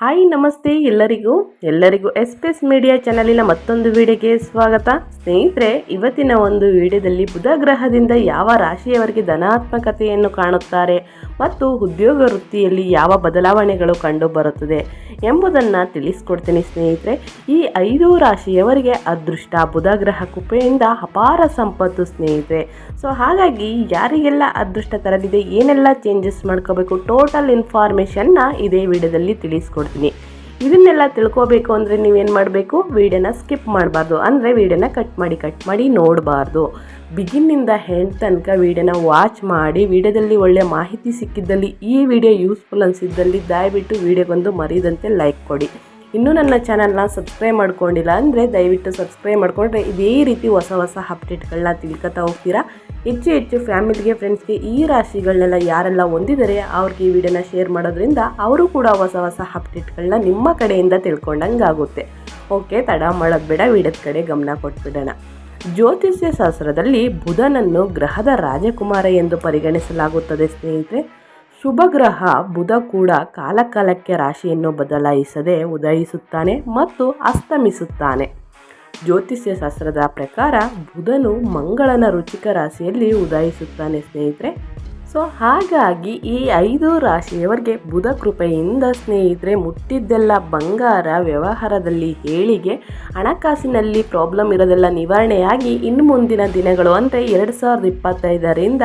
Hi, ನಮಸ್ತೆ ಎಲ್ಲರಿಗೂ. ಎಲ್ಲರಿಗೂ ಎಸ್ ಪಿ ಎಸ್ ಮೀಡಿಯಾ ಚಾನಲಿನ ಮತ್ತೊಂದು ವಿಡಿಯೋಗೆ ಸ್ವಾಗತ. ಸ್ನೇಹಿತರೆ, ಇವತ್ತಿನ ಒಂದು ವಿಡಿಯೋದಲ್ಲಿ ಬುಧ ಗ್ರಹದಿಂದ ಯಾವ ರಾಶಿಯವರಿಗೆ ಧನಾತ್ಮಕತೆಯನ್ನು ಕಾಣುತ್ತಾರೆ ಮತ್ತು ಉದ್ಯೋಗ ವೃತ್ತಿಯಲ್ಲಿ ಯಾವ ಬದಲಾವಣೆಗಳು ಕಂಡುಬರುತ್ತದೆ ಎಂಬುದನ್ನು ತಿಳಿಸ್ಕೊಡ್ತೀನಿ ಸ್ನೇಹಿತರೆ. ಈ ಐದು ರಾಶಿಯವರಿಗೆ ಅದೃಷ್ಟ ಬುಧ ಗ್ರಹ ಕೃಪೆಯಿಂದ ಅಪಾರ ಸಂಪತ್ತು ಸ್ನೇಹಿತರೆ. ಸೊ, ಹಾಗಾಗಿ ಯಾರಿಗೆಲ್ಲ ಅದೃಷ್ಟ ತರಲಿದೆ, ಏನೆಲ್ಲ ಚೇಂಜಸ್ ಮಾಡ್ಕೋಬೇಕು ಟೋಟಲ್ ಇನ್ಫಾರ್ಮೇಷನ್ನ ಇದೇ ವಿಡಿಯೋದಲ್ಲಿ ತಿಳಿಸ್ಕೊಡ್ತೀನಿ. ಇದನ್ನೆಲ್ಲ ತಿಳ್ಕೋಬೇಕು ಅಂದರೆ ನೀವೇನು ಮಾಡಬೇಕು? ವೀಡಿಯೋನ ಸ್ಕಿಪ್ ಮಾಡಬಾರ್ದು. ಅಂದರೆ ವೀಡಿಯೋನ ಕಟ್ ಮಾಡಿ ಕಟ್ ಮಾಡಿ ನೋಡಬಾರ್ದು. ಬಿಗಿನ್ನಿಂದ ಹೆಂಡ್ ತನಕ ವೀಡಿಯೋನ ವಾಚ್ ಮಾಡಿ, ವೀಡಿಯೋದಲ್ಲಿ ಒಳ್ಳೆಯ ಮಾಹಿತಿ ಸಿಕ್ಕಿದ್ದಲ್ಲಿ, ಈ ವಿಡಿಯೋ ಯೂಸ್ಫುಲ್ ಅನಿಸಿದ್ದಲ್ಲಿ ದಯವಿಟ್ಟು ವಿಡಿಯೋಗೊಂದು ಮರೆಯದಂತೆ ಲೈಕ್ ಕೊಡಿ. ಇನ್ನೂ ನನ್ನ ಚಾನಲ್ನ ಸಬ್ಸ್ಕ್ರೈಬ್ ಮಾಡ್ಕೊಂಡಿಲ್ಲ ಅಂದರೆ ದಯವಿಟ್ಟು ಸಬ್ಸ್ಕ್ರೈಬ್ ಮಾಡಿಕೊಂಡ್ರೆ ಇದೇ ರೀತಿ ಹೊಸ ಹೊಸ ಅಪ್ಡೇಟ್ಗಳನ್ನ ತಿಳ್ಕೊತಾ ಹೋಗ್ತೀರಾ. ಹೆಚ್ಚು ಹೆಚ್ಚು ಫ್ಯಾಮಿಲಿಗೆ ಫ್ರೆಂಡ್ಸ್ಗೆ ಈ ರಾಶಿಗಳನ್ನೆಲ್ಲ ಯಾರೆಲ್ಲ ಹೊಂದಿದರೆ ಅವ್ರಿಗೆ ಈ ವಿಡಿಯೋನ ಶೇರ್ ಮಾಡೋದ್ರಿಂದ ಅವರು ಕೂಡ ಹೊಸ ಹೊಸ ಅಪ್ಡೇಟ್ಗಳನ್ನ ನಿಮ್ಮ ಕಡೆಯಿಂದ ತಿಳ್ಕೊಂಡಂಗೆ ಆಗುತ್ತೆ ಓಕೆ ತಡ ಮಾಡೋದು ಬೇಡ, ವಿಡಿಯೋದ ಕಡೆ ಗಮನ ಕೊಟ್ಬಿಡೋಣ. ಜ್ಯೋತಿಷ್ಯ ಶಾಸ್ತ್ರದಲ್ಲಿ ಬುಧನನ್ನು ಗ್ರಹದ ರಾಜಕುಮಾರ ಎಂದು ಪರಿಗಣಿಸಲಾಗುತ್ತದೆ ಸ್ನೇಹಿತರೆ. ಶುಭ ಗ್ರಹ ಬುಧ ಕೂಡ ಕಾಲಕಾಲಕ್ಕೆ ರಾಶಿಯನ್ನು ಬದಲಾಯಿಸದೆ ಉದಯಿಸುತ್ತಾನೆ ಮತ್ತು ಅಸ್ತಮಿಸುತ್ತಾನೆ. ಜ್ಯೋತಿಷ್ಯ ಶಾಸ್ತ್ರದ ಪ್ರಕಾರ ಬುಧನು ಮಂಗಳನ ರುಚಿಕ ರಾಶಿಯಲ್ಲಿ ಉದಯಿಸುತ್ತಾನೆ ಸ್ನೇಹಿತರೆ. ಸೊ ಹಾಗಾಗಿ ಈ ಐದು ರಾಶಿಯವರಿಗೆ ಬುಧ ಕೃಪೆಯಿಂದ ಸ್ನೇಹಿತರೆ, ಮುಟ್ಟಿದ್ದೆಲ್ಲ ಬಂಗಾರ ವ್ಯವಹಾರದಲ್ಲಿ ಏಳಿಗೆ ಹಣಕಾಸಿನಲ್ಲಿ ಪ್ರಾಬ್ಲಮ್ ಇರೋದೆಲ್ಲ ನಿವಾರಣೆಯಾಗಿ ಇನ್ನು ಮುಂದಿನ ದಿನಗಳು ಅಂದರೆ ಎರಡು ಸಾವಿರದ ಇಪ್ಪತ್ತೈದರಿಂದ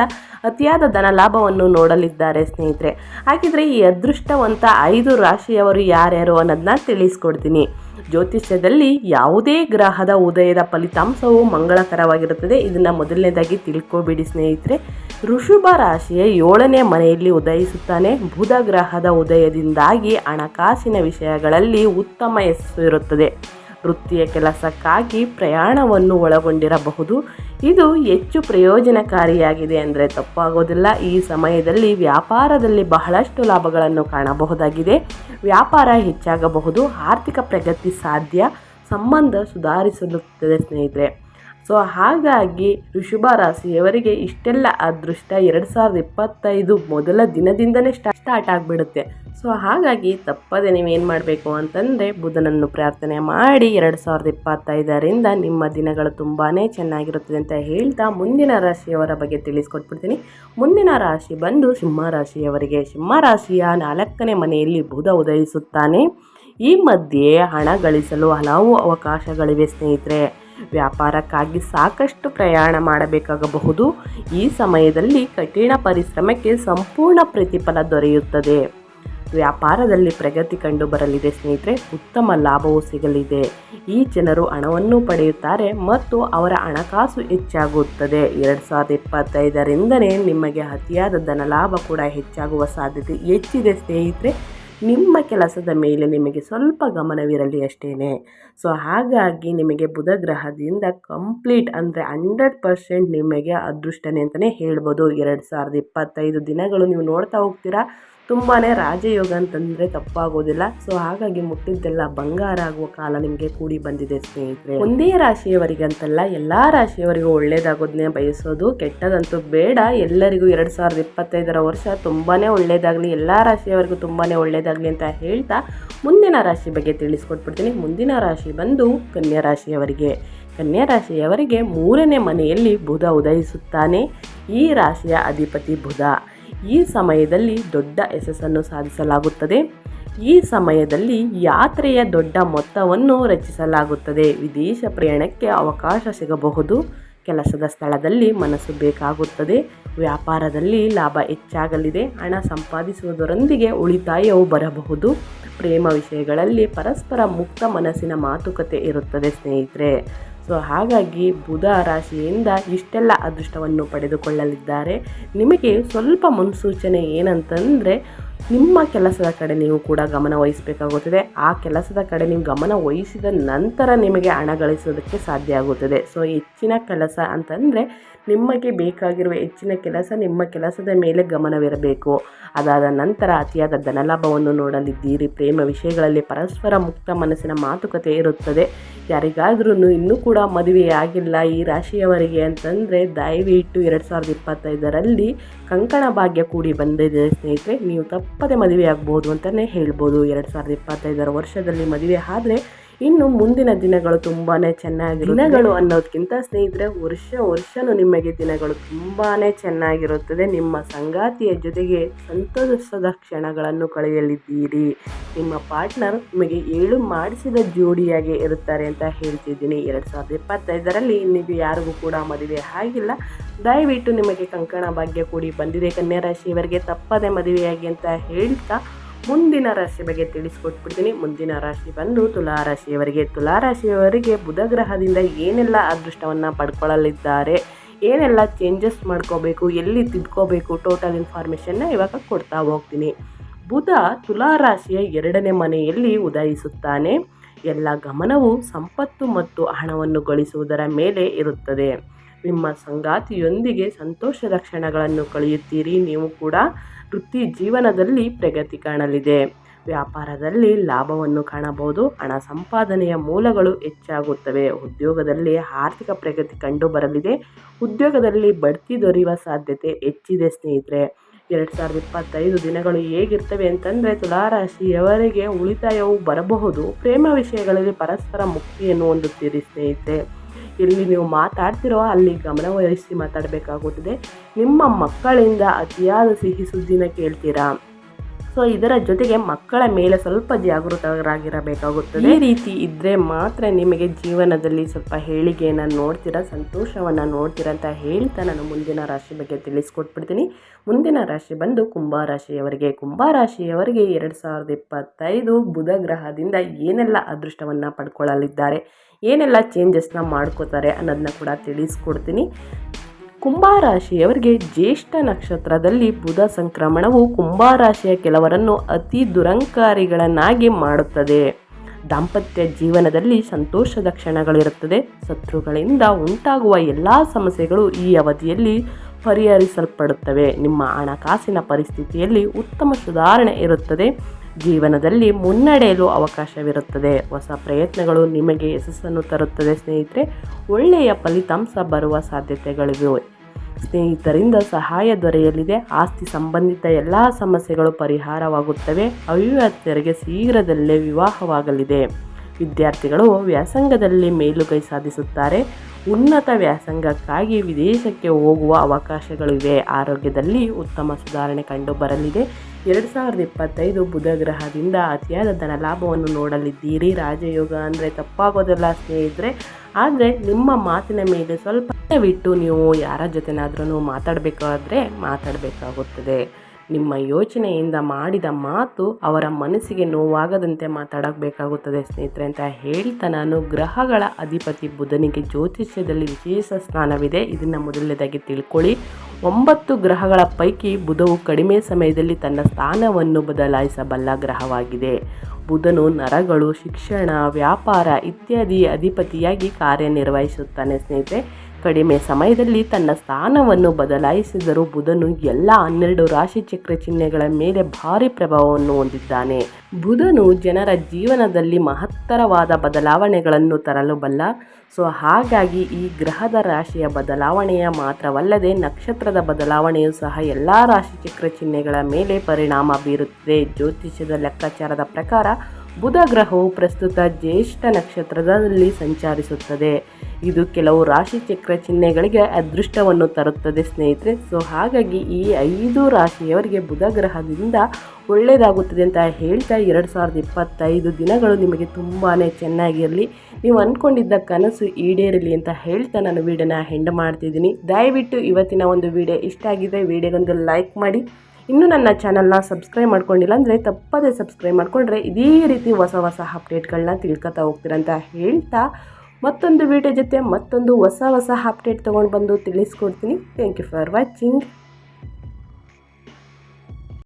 ಅತಿಯಾದ ಧನ ಲಾಭವನ್ನು ನೋಡಲಿದ್ದಾರೆ ಸ್ನೇಹಿತರೆ. ಹಾಗಿದ್ರೆ ಈ ಅದೃಷ್ಟವಂತ ಐದು ರಾಶಿಯವರು ಯಾರ್ಯಾರು ಅನ್ನೋದನ್ನ ತಿಳಿಸ್ಕೊಡ್ತೀನಿ. ಜ್ಯೋತಿಷ್ಯದಲ್ಲಿ ಯಾವುದೇ ಗ್ರಹದ ಉದಯದ ಫಲಿತಾಂಶವು ಮಂಗಳಕರವಾಗಿರುತ್ತದೆ. ಇದನ್ನು ಮೊದಲನೇದಾಗಿ ತಿಳ್ಕೊಬಿಡಿ ಸ್ನೇಹಿತರೆ. ಋಷಭ ರಾಶಿಯ ಏಳನೇ ಮನೆಯಲ್ಲಿ ಉದಯಿಸುತ್ತಾನೆ. ಬುಧ ಗ್ರಹದ ಉದಯದಿಂದಾಗಿ ಹಣಕಾಸಿನ ವಿಷಯಗಳಲ್ಲಿ ಉತ್ತಮ ಯಶಸ್ಸು ಇರುತ್ತದೆ. ವೃತ್ತಿಯ ಕೆಲಸಕ್ಕಾಗಿ ಪ್ರಯಾಣವನ್ನು ಒಳಗೊಂಡಿರಬಹುದು. ಇದು ಹೆಚ್ಚು ಪ್ರಯೋಜನಕಾರಿಯಾಗಿದೆ ಅಂದರೆ ತಪ್ಪಾಗೋದಿಲ್ಲ. ಈ ಸಮಯದಲ್ಲಿ ವ್ಯಾಪಾರದಲ್ಲಿ ಬಹಳಷ್ಟು ಲಾಭಗಳನ್ನು ಕಾಣಬಹುದಾಗಿದೆ. ವ್ಯಾಪಾರ ಹೆಚ್ಚಾಗಬಹುದು, ಆರ್ಥಿಕ ಪ್ರಗತಿ ಸಾಧ್ಯ, ಸಂಬಂಧ ಸುಧಾರಿಸಲುತ್ತದೆ ಸ್ನೇಹಿತರೆ. ಸೊ ಹಾಗಾಗಿ ಋಷಭ ರಾಶಿಯವರಿಗೆ ಇಷ್ಟೆಲ್ಲ ಅದೃಷ್ಟ ಎರಡು ಸಾವಿರದ ಇಪ್ಪತ್ತೈದು ಮೊದಲ ದಿನದಿಂದನೇ ಸ್ಟಾ ಸ್ಟಾರ್ಟ್ ಆಗಿಬಿಡುತ್ತೆ. ಸೊ ಹಾಗಾಗಿ ತಪ್ಪದೆ ನೀವೇನು ಮಾಡಬೇಕು ಅಂತಂದರೆ ಬುಧನನ್ನು ಪ್ರಾರ್ಥನೆ ಮಾಡಿ ಎರಡು ಸಾವಿರದ ಇಪ್ಪತ್ತೈದರಿಂದ ನಿಮ್ಮ ದಿನಗಳು ತುಂಬಾ ಚೆನ್ನಾಗಿರುತ್ತದೆ ಅಂತ ಹೇಳ್ತಾ ಮುಂದಿನ ರಾಶಿಯವರ ಬಗ್ಗೆ ತಿಳಿಸ್ಕೊಟ್ಬಿಡ್ತೀನಿ. ಮುಂದಿನ ರಾಶಿ ಬಂದು ಸಿಂಹ ರಾಶಿಯವರಿಗೆ. ಸಿಂಹ ರಾಶಿಯ ನಾಲ್ಕನೇ ಮನೆಯಲ್ಲಿ ಬುಧ ಉದಯಿಸುತ್ತಾನೆ. ಈ ಮಧ್ಯೆ ಹಣ ಗಳಿಸಲು ಹಲವು ಅವಕಾಶಗಳಿವೆ ಸ್ನೇಹಿತರೆ. ವ್ಯಾಪಾರಕ್ಕಾಗಿ ಸಾಕಷ್ಟು ಪ್ರಯಾಣ ಮಾಡಬೇಕಾಗಬಹುದು. ಈ ಸಮಯದಲ್ಲಿ ಕಠಿಣ ಪರಿಶ್ರಮಕ್ಕೆ ಸಂಪೂರ್ಣ ಪ್ರತಿಫಲ ದೊರೆಯುತ್ತದೆ. ವ್ಯಾಪಾರದಲ್ಲಿ ಪ್ರಗತಿ ಕಂಡು ಬರಲಿದೆ ಸ್ನೇಹಿತರೆ, ಉತ್ತಮ ಲಾಭವೂ ಸಿಗಲಿದೆ. ಈ ಜನರು ಹಣವನ್ನು ಪಡೆಯುತ್ತಾರೆ ಮತ್ತು ಅವರ ಹಣಕಾಸು ಹೆಚ್ಚಾಗುತ್ತದೆ. ಎರಡು ಸಾವಿರದ ಇಪ್ಪತ್ತೈದರಿಂದಲೇ ನಿಮಗೆ ಅತಿಯಾದ ಧನ ಲಾಭ ಕೂಡ ಹೆಚ್ಚಾಗುವ ಸಾಧ್ಯತೆ ಹೆಚ್ಚಿದೆ ಸ್ನೇಹಿತರೆ. ನಿಮ್ಮ ಕೆಲಸದ ಮೇಲೆ ನಿಮಗೆ ಸ್ವಲ್ಪ ಗಮನವಿರಲಿ ಅಷ್ಟೇ ಸೊ ಹಾಗಾಗಿ ನಿಮಗೆ ಬುಧ ಗ್ರಹದಿಂದ ಕಂಪ್ಲೀಟ್ ಅಂದರೆ ಹಂಡ್ರೆಡ್ ಪರ್ಸೆಂಟ್ ನಿಮಗೆ ಅದೃಷ್ಟನೇ ಅಂತಲೇ ಹೇಳ್ಬೋದು. ಎರಡು ಸಾವಿರದ ಇಪ್ಪತ್ತೈದು ದಿನಗಳು ನೀವು ನೋಡ್ತಾ ಹೋಗ್ತೀರಾ ತುಂಬಾ ರಾಜಯೋಗ ಅಂತಂದರೆ ತಪ್ಪಾಗೋದಿಲ್ಲ. ಸೊ ಹಾಗಾಗಿ ಮುಟ್ಟಿದ್ದೆಲ್ಲ ಬಂಗಾರ ಆಗುವ ಕಾಲ ನಿಮಗೆ ಕೂಡಿ ಬಂದಿದೆ ಸ್ನೇಹಿತರೆ. ಒಂದೇ ರಾಶಿಯವರಿಗಂತಲ್ಲ, ಎಲ್ಲ ರಾಶಿಯವರಿಗೂ ಒಳ್ಳೇದಾಗೋದನ್ನೇ ಬಯಸೋದು, ಕೆಟ್ಟದಂತೂ ಬೇಡ. ಎಲ್ಲರಿಗೂ ಎರಡು ಸಾವಿರದ ಇಪ್ಪತ್ತೈದರ ವರ್ಷ ತುಂಬಾ ಒಳ್ಳೇದಾಗಲಿ, ಎಲ್ಲ ರಾಶಿಯವರಿಗೂ ತುಂಬಾ ಒಳ್ಳೇದಾಗಲಿ ಅಂತ ಹೇಳ್ತಾ ಮುಂದಿನ ರಾಶಿ ಬಗ್ಗೆ ತಿಳಿಸ್ಕೊಟ್ಬಿಡ್ತೀನಿ. ಮುಂದಿನ ರಾಶಿ ಬಂದು ಕನ್ಯಾ ರಾಶಿಯವರಿಗೆ. ಕನ್ಯಾ ರಾಶಿಯವರಿಗೆ ಮೂರನೇ ಮನೆಯಲ್ಲಿ ಬುಧ ಉದಯಿಸುತ್ತಾನೆ. ಈ ರಾಶಿಯ ಅಧಿಪತಿ ಬುಧ. ಈ ಸಮಯದಲ್ಲಿ ದೊಡ್ಡ ಯಶಸ್ಸನ್ನು ಸಾಧಿಸಲಾಗುತ್ತದೆ. ಈ ಸಮಯದಲ್ಲಿ ಯಾತ್ರೆಯ ದೊಡ್ಡ ಮೊತ್ತವನ್ನು ರಚಿಸಲಾಗುತ್ತದೆ. ವಿದೇಶ ಪ್ರಯಾಣಕ್ಕೆ ಅವಕಾಶ ಸಿಗಬಹುದು. ಕೆಲಸದ ಸ್ಥಳದಲ್ಲಿ ಮನಸ್ಸು ಬೇಕಾಗುತ್ತದೆ. ವ್ಯಾಪಾರದಲ್ಲಿ ಲಾಭ ಹೆಚ್ಚಾಗಲಿದೆ. ಹಣ ಸಂಪಾದಿಸುವುದರೊಂದಿಗೆ ಉಳಿತಾಯವು ಬರಬಹುದು. ಪ್ರೇಮ ವಿಷಯಗಳಲ್ಲಿ ಪರಸ್ಪರ ಮುಕ್ತ ಮನಸ್ಸಿನ ಮಾತುಕತೆ ಇರುತ್ತದೆ ಸ್ನೇಹಿತರೆ. ಸೊ ಹಾಗಾಗಿ ಬುಧ ರಾಶಿಯಿಂದ ಇಷ್ಟೆಲ್ಲ ಅದೃಷ್ಟವನ್ನು ಪಡೆದುಕೊಳ್ಳಲಿದ್ದಾರೆ. ನಿಮಗೆ ಸ್ವಲ್ಪ ಮುನ್ಸೂಚನೆ ಏನಂತಂದರೆ ನಿಮ್ಮ ಕೆಲಸದ ಕಡೆ ನೀವು ಕೂಡ ಗಮನ ವಹಿಸಬೇಕಾಗುತ್ತದೆ. ಆ ಕೆಲಸದ ಕಡೆ ನೀವು ಗಮನ ವಹಿಸಿದ ನಂತರ ನಿಮಗೆ ಹಣ ಗಳಿಸೋದಕ್ಕೆ ಸಾಧ್ಯ ಆಗುತ್ತದೆ. ಸೊ ಹೆಚ್ಚಿನ ಕೆಲಸ ಅಂತಂದರೆ ನಿಮಗೆ ಬೇಕಾಗಿರುವ ಹೆಚ್ಚಿನ ಕೆಲಸ ನಿಮ್ಮ ಕೆಲಸದ ಮೇಲೆ ಗಮನವಿರಬೇಕು. ಅದಾದ ನಂತರ ಅತಿಯಾದ ಧನಲಾಭವನ್ನು ನೋಡಲಿದ್ದೀರಿ. ಪ್ರೇಮ ವಿಷಯಗಳಲ್ಲಿ ಪರಸ್ಪರ ಮುಕ್ತ ಮನಸ್ಸಿನ ಮಾತುಕತೆ ಇರುತ್ತದೆ. ಯಾರಿಗಾದ್ರೂ ಇನ್ನೂ ಕೂಡ ಮದುವೆಯಾಗಿಲ್ಲ ಈ ರಾಶಿಯವರಿಗೆ ಅಂತಂದರೆ ದಯವಿಟ್ಟು ಎರಡು ಸಾವಿರದ ಇಪ್ಪತ್ತೈದರಲ್ಲಿ ಕಂಕಣ ಭಾಗ್ಯ ಕೂಡಿ ಬಂದಿದೆ ಸ್ನೇಹಿತರೆ. ನೀವು ತಪ್ಪು ತಪ್ಪದೆ ಮದುವೆ ಆಗ್ಬೋದು ಅಂತಲೇ ಹೇಳ್ಬೋದು. ಎರಡು ಸಾವಿರದ ಇಪ್ಪತ್ತೈದರ ವರ್ಷದಲ್ಲಿ ಮದುವೆ ಆದರೆ ಇನ್ನು ಮುಂದಿನ ದಿನಗಳು ತುಂಬಾ ಚೆನ್ನಾಗಿ ದಿನಗಳು ಅನ್ನೋದಕ್ಕಿಂತ ಸ್ನೇಹಿತರೆ ವರ್ಷ ವರ್ಷನೂ ನಿಮಗೆ ದಿನಗಳು ತುಂಬಾ ಚೆನ್ನಾಗಿರುತ್ತದೆ. ನಿಮ್ಮ ಸಂಗಾತಿಯ ಜೊತೆಗೆ ಸಂತೋಷದ ಕ್ಷಣಗಳನ್ನು ಕಳೆಯಲಿದ್ದೀರಿ. ನಿಮ್ಮ ಪಾರ್ಟ್ನರ್ ನಿಮಗೆ ಏಳು ಮಾಡಿಸಿದ ಜೋಡಿಯಾಗಿ ಇರುತ್ತಾರೆ ಅಂತ ಹೇಳ್ತಿದ್ದೀನಿ. ಎರಡು ಸಾವಿರದ ಇಪ್ಪತ್ತೈದರಲ್ಲಿ ಇನ್ನಿಗೂ ಯಾರಿಗೂ ಕೂಡ ಮದುವೆ ಆಗಿಲ್ಲ. ದಯವಿಟ್ಟು ನಿಮಗೆ ಕಂಕಣ ಭಾಗ್ಯ ಕೂಡಿ ಬಂದಿದೆ. ಕನ್ಯಾ ರಾಶಿಯವರಿಗೆ ತಪ್ಪದೆ ಮದುವೆಯಾಗಿ ಅಂತ ಹೇಳ್ತಾ ಮುಂದಿನ ರಾಶಿ ಬಗ್ಗೆ ತಿಳಿಸ್ಕೊಟ್ಬಿಡ್ತೀನಿ. ಮುಂದಿನ ರಾಶಿ ಬಂದು ತುಲಾ ರಾಶಿಯವರಿಗೆ ತುಲಾ ರಾಶಿಯವರಿಗೆ ಬುಧ ಗ್ರಹದಿಂದ ಏನೆಲ್ಲ ಅದೃಷ್ಟವನ್ನು ಪಡ್ಕೊಳ್ಳಲಿದ್ದಾರೆ? ಏನೆಲ್ಲ ಚೇಂಜಸ್ ಮಾಡ್ಕೋಬೇಕು? ಎಲ್ಲಿ ತಿದ್ಕೋಬೇಕು? ಟೋಟಲ್ ಇನ್ಫಾರ್ಮೇಷನ್ನ ಇವಾಗ ಕೊಡ್ತಾ ಹೋಗ್ತೀನಿ. ಬುಧ ತುಲಾ ರಾಶಿಯ ಎರಡನೇ ಮನೆಯಲ್ಲಿ ಉದಯಿಸುತ್ತಾನೆ. ಎಲ್ಲ ಗಮನವು ಸಂಪತ್ತು ಮತ್ತು ಹಣವನ್ನು ಗಳಿಸುವುದರ ಮೇಲೆ ಇರುತ್ತದೆ. ನಿಮ್ಮ ಸಂಗಾತಿಯೊಂದಿಗೆ ಸಂತೋಷದ ಕ್ಷಣಗಳನ್ನು ಕಳೆಯುತ್ತೀರಿ. ನೀವು ಕೂಡ ವೃತ್ತಿ ಜೀವನದಲ್ಲಿ ಪ್ರಗತಿ ಕಾಣಲಿದೆ. ವ್ಯಾಪಾರದಲ್ಲಿ ಲಾಭವನ್ನು ಕಾಣಬಹುದು, ಹಣ ಸಂಪಾದನೆಯ ಮೂಲಗಳು ಹೆಚ್ಚಾಗುತ್ತವೆ. ಉದ್ಯೋಗದಲ್ಲಿ ಆರ್ಥಿಕ ಪ್ರಗತಿ ಕಂಡು ಬರಲಿದೆ ಉದ್ಯೋಗದಲ್ಲಿ ಬಡ್ತಿ ದೊರೆಯುವ ಸಾಧ್ಯತೆ ಹೆಚ್ಚಿದೆ ಸ್ನೇಹಿತರೆ. ಎರಡು ಸಾವಿರದ ಇಪ್ಪತ್ತೈದು ದಿನಗಳು ಹೇಗಿರ್ತವೆ ಅಂತಂದರೆ ತುಲಾರಾಶಿಯವರಿಗೆ ಉಳಿತಾಯವು ಬರಬಹುದು. ಪ್ರೇಮ ವಿಷಯಗಳಲ್ಲಿ ಪರಸ್ಪರ ಮುಕ್ತಿಯನ್ನು ಹೊಂದುತ್ತೀರಿ ಸ್ನೇಹಿತರೆ. ಎಲ್ಲಿ ನೀವು ಮಾತಾಡ್ತಿರೋ, ಅಲ್ಲಿ ಗಮನವಹಿಸಿ ಮಾತಾಡಬೇಕಾಗುತ್ತದೆ. ನಿಮ್ಮ ಮಕ್ಕಳಿಂದ ಅತಿಯಾದ ಸಿಹಿ ಸುದ್ದಿನ ಕೇಳ್ತೀರಾ? ಸೊ ಇದರ ಜೊತೆಗೆ ಮಕ್ಕಳ ಮೇಲೆ ಸ್ವಲ್ಪ ಜಾಗೃತರಾಗಿರಬೇಕಾಗುತ್ತದೆ. ಈ ರೀತಿ ಇದ್ದರೆ ಮಾತ್ರ ನಿಮಗೆ ಜೀವನದಲ್ಲಿ ಸ್ವಲ್ಪ ಹೇಳಿಗೆಯನ್ನು ನೋಡ್ತೀರಾ, ಸಂತೋಷವನ್ನು ನೋಡ್ತೀರಾ ಅಂತ ಹೇಳ್ತಾ ನಾನು ಮುಂದಿನ ರಾಶಿ ಬಗ್ಗೆ ತಿಳಿಸ್ಕೊಟ್ಬಿಡ್ತೀನಿ. ಮುಂದಿನ ರಾಶಿ ಬಂದು ಕುಂಭರಾಶಿಯವರಿಗೆ ಕುಂಭರಾಶಿಯವರಿಗೆ ಎರಡು ಸಾವಿರದ ಇಪ್ಪತ್ತೈದು ಬುಧ ಗ್ರಹದಿಂದ ಏನೆಲ್ಲ ಅದೃಷ್ಟವನ್ನು ಪಡ್ಕೊಳ್ಳಲಿದ್ದಾರೆ? ಏನೆಲ್ಲ ಚೇಂಜಸ್ನ ಮಾಡ್ಕೋತಾರೆ ಅನ್ನೋದನ್ನ ಕೂಡ ತಿಳಿಸ್ಕೊಡ್ತೀನಿ. ಕುಂಭಾರಾಶಿಯವರಿಗೆ ಜ್ಯೇಷ್ಠ ನಕ್ಷತ್ರದಲ್ಲಿ ಬುಧ ಸಂಕ್ರಮಣವು ಕುಂಭಾರಾಶಿಯ ಕೆಲವರನ್ನು ಅತಿ ದುರಂಕಾರಿಗಳನ್ನಾಗಿ ಮಾಡುತ್ತದೆ. ದಾಂಪತ್ಯ ಜೀವನದಲ್ಲಿ ಸಂತೋಷದ ಕ್ಷಣಗಳಿರುತ್ತದೆ. ಶತ್ರುಗಳಿಂದ ಉಂಟಾಗುವ ಎಲ್ಲ ಸಮಸ್ಯೆಗಳು ಈ ಅವಧಿಯಲ್ಲಿ ಪರಿಹರಿಸಲ್ಪಡುತ್ತವೆ. ನಿಮ್ಮ ಹಣಕಾಸಿನ ಪರಿಸ್ಥಿತಿಯಲ್ಲಿ ಉತ್ತಮ ಸುಧಾರಣೆ ಇರುತ್ತದೆ. ಜೀವನದಲ್ಲಿ ಮುನ್ನಡೆಯಲು ಅವಕಾಶವಿರುತ್ತದೆ. ಹೊಸ ಪ್ರಯತ್ನಗಳು ನಿಮಗೆ ಯಶಸ್ಸನ್ನು ತರುತ್ತದೆ ಸ್ನೇಹಿತರೆ. ಒಳ್ಳೆಯ ಫಲಿತಾಂಶ ಬರುವ ಸಾಧ್ಯತೆಗಳಿವೆ. ಸ್ನೇಹಿತರಿಂದ ಸಹಾಯ ದೊರೆಯಲಿದೆ. ಆಸ್ತಿ ಸಂಬಂಧಿತ ಎಲ್ಲ ಸಮಸ್ಯೆಗಳು ಪರಿಹಾರವಾಗುತ್ತವೆ. ಅವಿವಾಹಿತರಿಗೆ ಶೀಘ್ರದಲ್ಲೇ ವಿವಾಹವಾಗಲಿದೆ. ವಿದ್ಯಾರ್ಥಿಗಳು ವ್ಯಾಸಂಗದಲ್ಲಿ ಮೇಲುಗೈ ಸಾಧಿಸುತ್ತಾರೆ. ಉನ್ನತ ವ್ಯಾಸಂಗಕ್ಕಾಗಿ ವಿದೇಶಕ್ಕೆ ಹೋಗುವ ಅವಕಾಶಗಳಿವೆ. ಆರೋಗ್ಯದಲ್ಲಿ ಉತ್ತಮ ಸುಧಾರಣೆ ಕಂಡುಬರಲಿದೆ. ಎರಡು ಸಾವಿರದ ಇಪ್ಪತ್ತೈದು ಬುಧ ಗ್ರಹದಿಂದ ಅತಿಯಾದ ಧನ ಲಾಭವನ್ನು ನೋಡಲಿದ್ದೀರಿ. ರಾಜಯೋಗ ಅಂದರೆ ತಪ್ಪಾಗೋದಿಲ್ಲ ಸ್ನೇಹಿತರೆ. ಆದರೆ ನಿಮ್ಮ ಮಾತಿನ ಮೇಲೆ ಸ್ವಲ್ಪ ಬಿಟ್ಟು ನೀವು ಯಾರ ಜೊತೆನಾದ್ರೂ ಮಾತಾಡಬೇಕಾದ್ರೆ ಮಾತಾಡಬೇಕಾಗುತ್ತದೆ. ನಿಮ್ಮ ಯೋಚನೆಯಿಂದ ಮಾಡಿದ ಮಾತು ಅವರ ಮನಸ್ಸಿಗೆ ನೋವಾಗದಂತೆ ಮಾತಾಡಬೇಕಾಗುತ್ತದೆ. ಸ್ನೇಹಿತರೆ, ಅಂತ ಹೇಳ್ತಾ ನಾನು ಗ್ರಹಗಳ ಅಧಿಪತಿ ಬುಧನಿಗೆ ಜ್ಯೋತಿಷ್ಯದಲ್ಲಿ ವಿಶೇಷ ಸ್ಥಾನವಿದೆ. ಇದನ್ನು ಮೊದಲನೇದಾಗಿ ತಿಳ್ಕೊಳ್ಳಿ. ಒಂಬತ್ತು ಗ್ರಹಗಳ ಪೈಕಿ ಬುಧವು ಕಡಿಮೆ ಸಮಯದಲ್ಲಿ ತನ್ನ ಸ್ಥಾನವನ್ನು ಬದಲಾಯಿಸಬಲ್ಲ ಗ್ರಹವಾಗಿದೆ. ಬುಧನು ನರಗಳು, ಶಿಕ್ಷಣ, ವ್ಯಾಪಾರ ಇತ್ಯಾದಿ ಅಧಿಪತಿಯಾಗಿ ಕಾರ್ಯನಿರ್ವಹಿಸುತ್ತಾನೆ. ಸ್ನೇಹಿತರೆ ಕಡಿಮೆ ಸಮಯದಲ್ಲಿ ತನ್ನ ಸ್ಥಾನವನ್ನು ಬದಲಾಯಿಸಿದರೂ ಬುಧನು ಎಲ್ಲ ಹನ್ನೆರಡು ರಾಶಿ ಚಕ್ರ ಚಿಹ್ನೆಗಳ ಮೇಲೆ ಭಾರಿ ಪ್ರಭಾವವನ್ನು ಹೊಂದಿದ್ದಾನೆ. ಬುಧನು ಜನರ ಜೀವನದಲ್ಲಿ ಮಹತ್ತರವಾದ ಬದಲಾವಣೆಗಳನ್ನು ತರಲು ಬಲ್ಲ. ಸೊ, ಹಾಗಾಗಿ ಈ ಗ್ರಹದ ರಾಶಿಯ ಬದಲಾವಣೆಯ ಮಾತ್ರವಲ್ಲದೆ ನಕ್ಷತ್ರದ ಬದಲಾವಣೆಯು ಸಹ ಎಲ್ಲ ರಾಶಿ ಚಕ್ರ ಚಿಹ್ನೆಗಳ ಮೇಲೆ ಪರಿಣಾಮ ಬೀರುತ್ತದೆ. ಜ್ಯೋತಿಷ್ಯದ ಲೆಕ್ಕಾಚಾರದ ಪ್ರಕಾರ ಬುಧ ಗ್ರಹವು ಪ್ರಸ್ತುತ ಜ್ಯೇಷ್ಠ ನಕ್ಷತ್ರದಲ್ಲಿ ಸಂಚರಿಸುತ್ತದೆ. ಇದು ಕೆಲವು ರಾಶಿ ಚಕ್ರ ಚಿಹ್ನೆಗಳಿಗೆ ಅದೃಷ್ಟವನ್ನು ತರುತ್ತದೆ ಸ್ನೇಹಿತರೆ. ಸೊ, ಹಾಗಾಗಿ ಈ ಐದು ರಾಶಿಯವರಿಗೆ ಬುಧ ಗ್ರಹದಿಂದ ಒಳ್ಳೆಯದಾಗುತ್ತದೆ ಅಂತ ಹೇಳ್ತಾ ಎರಡು ಸಾವಿರದ ಇಪ್ಪತ್ತೈದು ದಿನಗಳು ನಿಮಗೆ ತುಂಬಾ ಚೆನ್ನಾಗಿರಲಿ. ನೀವು ಅಂದ್ಕೊಂಡಿದ್ದ ಕನಸು ಈಡೇರಲಿ ಅಂತ ಹೇಳ್ತಾ ನಾನು ವೀಡಿಯೋನ ಹೆಂಡ್ ಮಾಡ್ತಿದ್ದೀನಿ. ದಯವಿಟ್ಟು ಇವತ್ತಿನ ಒಂದು ವಿಡಿಯೋ ಇಷ್ಟ ಆಗಿದೆ ವಿಡಿಯೋಗೊಂದು ಲೈಕ್ ಮಾಡಿ. ಇನ್ನೂ ನನ್ನ ಚಾನಲ್ನ ಸಬ್ಸ್ಕ್ರೈಬ್ ಮಾಡ್ಕೊಂಡಿಲ್ಲ ಅಂದರೆ ತಪ್ಪದೇ ಸಬ್ಸ್ಕ್ರೈಬ್ ಮಾಡಿಕೊಂಡ್ರೆ ಇದೇ ರೀತಿ ಹೊಸ ಹೊಸ ಅಪ್ಡೇಟ್ಗಳನ್ನ ತಿಳ್ಕೊತಾ ಹೋಗ್ತೀರಂತ ಹೇಳ್ತಾ ಮತ್ತೊಂದು ವಿಡಿಯೋ ಜೊತೆ ಮತ್ತೊಂದು ಹೊಸ ಹೊಸ ಅಪ್ಡೇಟ್ ತೊಗೊಂಡು ಬಂದು ತಿಳಿಸ್ಕೊಡ್ತೀನಿ. Thank you for watching